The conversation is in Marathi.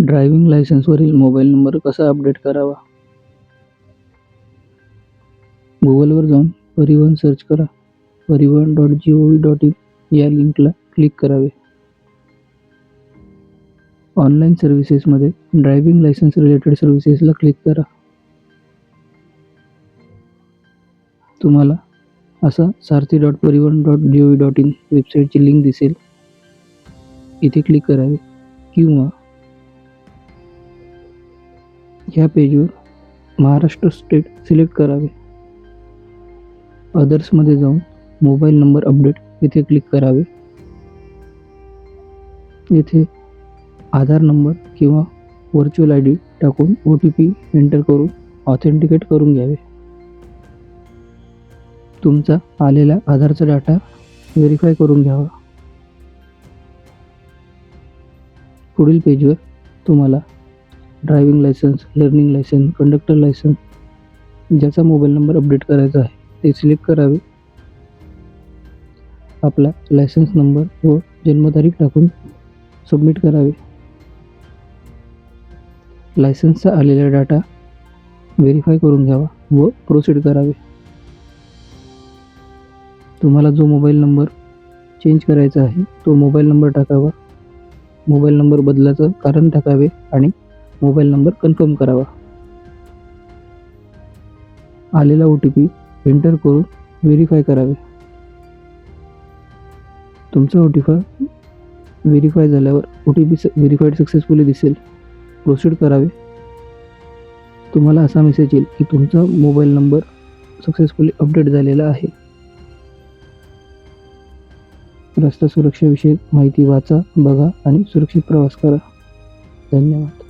ड्रायव्हिंग लायसन्सवरील मोबाईल नंबर कसा अपडेट करावा? गुगलवर जाऊन परिवहन सर्च करा. Parivahan dot G O V dot in या लिंकला क्लिक करावे. ऑनलाईन सर्व्हिसेसमध्ये ड्रायव्हिंग लायसन्स रिलेटेड सर्व्हिसेसला क्लिक करा. तुम्हाला असा Sarathi dot Parivahan dot G O V dot in वेबसाईटची link दिसेल. इथे क्लिक करावे किंवा ह्या पेजवर महाराष्ट्र स्टेट सिलेक्ट करावे. अदर्समध्ये जाऊन मोबाईल नंबर अपडेट येथे क्लिक करावे. येथे आधार नंबर किंवा व्हर्च्युअल आय डी टाकून ओ टी पी एंटर करून ऑथेंटिकेट करून घ्यावे. तुमचा आलेला आधारचा डाटा व्हेरीफाय करून घ्यावा. पुढील पेजवर तुम्हाला driving licence learning licence conductor licence ज्याचा मोबाईल नंबर अपडेट करायचा आहे ते सिलेक्ट करावे. आपला लायसन्स नंबर व जन्मतारीख टाकून सबमिट करावे. लायसन्सचा आलेला डाटा व्हेरीफाय करून घ्यावा व प्रोसीड करावे. तुम्हाला जो मोबाईल नंबर चेंज करायचा आहे तो मोबाईल नंबर टाकावा. मोबाईल नंबर बदलाचं कारण टाकावे आणि मोबाईल नंबर कन्फर्म करावा. आलेला ओ टी पी एंटर करून व्हेरीफाय करावे. तुमचा ओ टी पी व्हेरीफाय झाल्यावर O T P verified successfully दिसेल. प्रोसीड करावे. तुम्हाला असा मेसेज येईल की तुमचा मोबाईल नंबर सक्सेसफुली अपडेट झालेला आहे. रस्ता सुरक्षेविषयी माहिती वाचा बघा आणि सुरक्षित प्रवास करा. धन्यवाद.